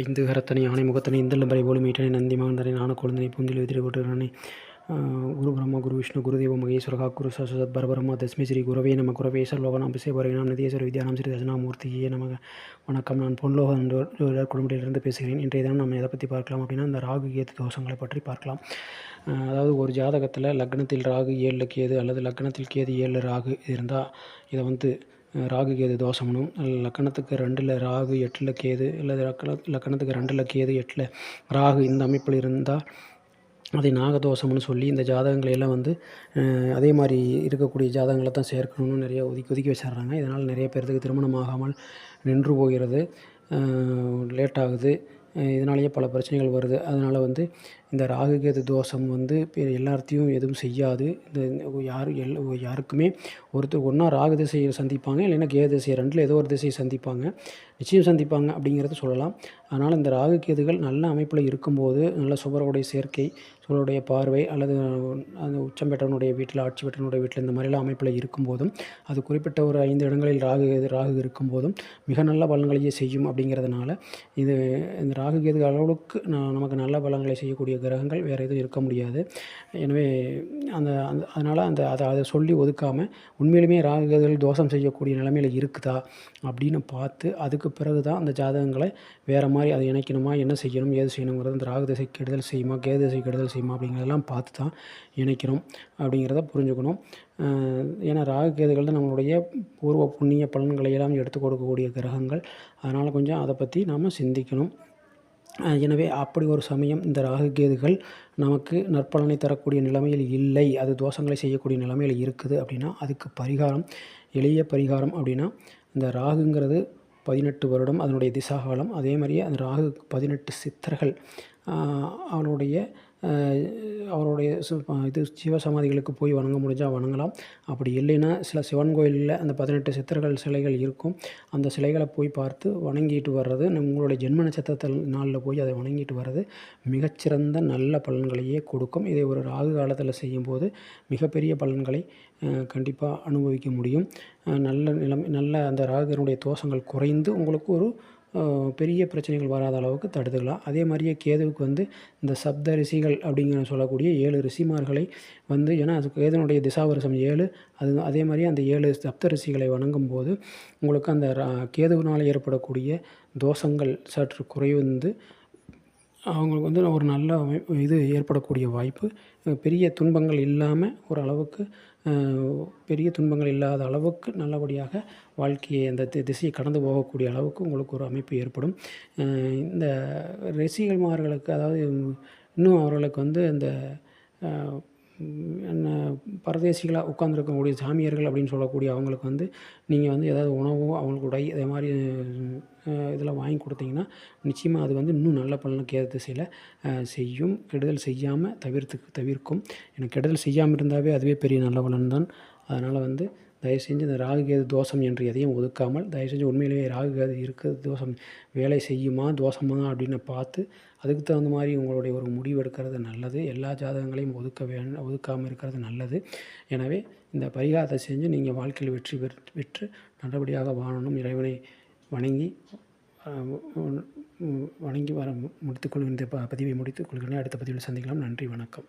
ஐந்து கரத்தனை ஆணை முகத்தனை இந்தளம்பரை போலும் மீட்டனை நந்தி மகந்தனை நான குழந்தனை புந்தில் எதிரி போட்டுறனை குரு பிரம்மா குரு விஷ்ணு குருதேவ மகேஸ்வரகா குரு சசத் பரபரமா தஸ்மி ஸ்ரீ குரவே நம குரவே சர்லோகனாம் பிசேபரவினாம் நிதேஸ்வர வித்யானம் ஸ்ரீ தசனாமூர்த்தியே நமக. வணக்கம் நான் பொன்லோக குடும்பத்திலிருந்து பேசுகிறேன். இன்றைய தினம் நம்ம எதை பற்றி பார்க்கலாம் அப்படின்னா இந்த ராகு கேது தோஷங்களை பற்றி பார்க்கலாம். அதாவது ஒரு ஜாதகத்தில் லக்னத்தில் ராகு ஏழில் கேது அல்லது லக்னத்தில் கேது ஏழில் ராகு இருந்தால் இதை வந்து ராகு கேது தோஷம்னும் லக்கணத்துக்கு ரெண்டில் ராகு எட்டில் கேது இல்லை லக்கண லக்கணத்துக்கு ரெண்டில் கேது எட்டில் ராகு இந்த அமைப்பில் இருந்தால் அதை நாகதோஷம்னு சொல்லி இந்த ஜாதகங்களை எல்லாம் வந்து அதே மாதிரி இருக்கக்கூடிய ஜாதகங்களை தான் சேர்க்கணும்னு நிறைய ஒதுக்கி ஒதுக்கி வச்சிடுறாங்க. இதனால் நிறைய பேர்த்துக்கு திருமணம் ஆகாமல் நின்று போகிறது லேட் ஆகுது. இதனாலேயே பல பிரச்சனைகள் வருது. அதனால் வந்து இந்த ராகு கேது தோஷம் வந்து எல்லாத்தையும் எதுவும் செய்யாது. இந்த யார் எல் யாருக்குமே ஒருத்தர் ஒன்றா ராகு திசையை சந்திப்பாங்க இல்லைன்னா கேது திசை ரெண்டில் ஏதோ ஒரு திசையை சந்திப்பாங்க. நிச்சயம் சந்திப்பாங்க அப்படிங்கிறத சொல்லலாம். அதனால் இந்த ராகு கேதுகள் நல்ல அமைப்பில் இருக்கும்போது நல்ல சுபருடைய சேர்க்கை சுவருடைய பார்வை அல்லது அந்த உச்சம் பெற்றவனுடைய வீட்டில் ஆட்சி பெற்றவனுடைய வீட்டில் இந்த மாதிரிலாம் அமைப்பில் இருக்கும்போதும் அது குறிப்பிட்ட ஒரு ஐந்து இடங்களில் ராகு ராகு இருக்கும்போதும் மிக நல்ல பலன்களையே செய்யும் அப்படிங்கிறதுனால இது இந்த ராகு கேது அளவுக்கு நமக்கு நல்ல பலன்களை செய்யக்கூடிய கிரகங்கள் வேறு எதுவும் இருக்க முடியாது. எனவே அந்த அந்த அதனால் அந்த அதை அதை சொல்லி ஒதுக்காமல் உண்மையிலுமே ராகுகள் தோஷம் செய்யக்கூடிய நிலைமையில் இருக்குதா அப்படின்னு பார்த்து அதுக்கு பிறகு தான் அந்த ஜாதகங்களை வேறு மாதிரி அதை இணைக்கணுமா என்ன செய்யணும் ஏது செய்யணுங்கிறது இந்த ராகு திசை கெடுதல் செய்யுமா கேது திசை கெடுதல் செய்யுமா அப்படிங்கிறதெல்லாம் பார்த்து தான் இணைக்கணும் அப்படிங்கிறத புரிஞ்சுக்கணும். ஏன்னா ராகு கேதுகள் தான் நம்மளுடைய பூர்வ புண்ணிய பலன்களை எல்லாம் எடுத்து கொடுக்கக்கூடிய கிரகங்கள். அதனால் கொஞ்சம் அதை பற்றி நாம் சிந்திக்கணும். எனவே அப்படி ஒரு சமயம் இந்த ராகு கேதுகள் நமக்கு நற்பலனை தரக்கூடிய நிலைமையில் இல்லை அது தோஷங்களை செய்யக்கூடிய நிலைமையில் இருக்குது அப்படின்னா அதுக்கு பரிகாரம் எளிய பரிகாரம் அப்படின்னா இந்த ராகுங்கிறது பதினெட்டு வருடம் அதனுடைய திசாகாலம் அதே மாதிரியே அந்த ராகு பதினெட்டு சித்தர்கள் அவருடைய அவருடைய இது சிவசமாதிகளுக்கு போய் வணங்க முடிஞ்சால் வணங்கலாம். அப்படி இல்லைன்னா சில சிவன் கோயிலில் அந்த பதினெட்டு சித்தர்கள் சிலைகள் இருக்கும். அந்த சிலைகளை போய் பார்த்து வணங்கிட்டு வர்றது உங்களுடைய ஜென்ம நட்சத்திரத்தில் நாளில் போய் அதை வணங்கிட்டு வர்றது மிகச்சிறந்த நல்ல பலன்களையே கொடுக்கும். இதை ஒரு ராகு காலத்தில் செய்யும்போது மிகப்பெரிய பலன்களை கண்டிப்பாக அனுபவிக்க முடியும். நல்ல நிலைமை நல்ல அந்த ராகுனுடைய தோஷங்கள் குறைந்து உங்களுக்கு ஒரு பெரிய பிரச்சனைகள் வராத அளவுக்கு தடுத்துக்கலாம். அதே மாதிரியே கேதுவுக்கு வந்து இந்த சப்த ரிஷிகள் அப்படிங்கிற சொல்லக்கூடிய ஏழு ரிஷிமார்களை வந்து ஏன்னா அது கேதுனுடைய திசாவரசம் ஏழு அது அதே மாதிரி அந்த ஏழு சப்த ரிஷிகளை வணங்கும் போது உங்களுக்கு அந்த கேதுவினால் ஏற்படக்கூடிய தோஷங்கள் சற்று குறைந்து அவங்களுக்கு வந்து ஒரு நல்ல இது ஏற்படக்கூடிய வாய்ப்பு. பெரிய துன்பங்கள் இல்லாமல் ஓரளவுக்கு பெரிய துன்பங்கள் இல்லாத அளவுக்கு நல்லபடியாக வாழ்க்கையை அந்த திசையை கடந்து போகக்கூடிய அளவுக்கு உங்களுக்கு ஒரு அமைப்பு ஏற்படும். இந்த ரசிகல்மார்களுக்கு அதாவது இன்னும் அவர்களுக்கு வந்து அந்த என்ன பரதேசிகளாக உட்காந்துருக்கக்கூடிய சாமியார்கள் அப்படின்னு சொல்லக்கூடிய அவங்களுக்கு வந்து நீங்கள் வந்து ஏதாவது உணவோ அவங்களுக்கு உடை இதே மாதிரி இதெல்லாம் வாங்கி கொடுத்தீங்கன்னா நிச்சயமாக அது வந்து இன்னும் நல்ல பலனுக்கு ஏற்ற திசையில் செய்யும். கெடுதல் செய்யாமல் தவிர்த்து தவிர்க்கும். எனக்கு கெடுதல் செய்யாமல் இருந்தாவே அதுவே பெரிய நல்ல பலன் தான். அதனால் வந்து தயவு செஞ்சு இந்த ராகு கேது தோஷம் என்று எதையும் ஒதுக்காமல் தயவு செஞ்சு உண்மையிலேயே ராகு கேது இருக்குது தோஷம் வேலை செய்யுமா தோஷமா அப்படின்னு பார்த்து அதுக்கு தகுந்த மாதிரி உங்களுடைய ஒரு முடிவு எடுக்கிறது நல்லது. எல்லா ஜாதகங்களையும் ஒதுக்க வே ஒதுக்காமல் இருக்கிறது நல்லது. எனவே இந்த பரிகாரத்தை செஞ்சு நீங்கள் வாழ்க்கையில் வெற்றி பெற்று நல்லபடியாக வாழணும். இறைவனை வணங்கி வணங்கி வர முடித்துக்கொள்கின்ற பதிவை முடித்துக்கொள்கிறேன் அடுத்த பதிவில் சந்திக்கலாம். நன்றி வணக்கம்.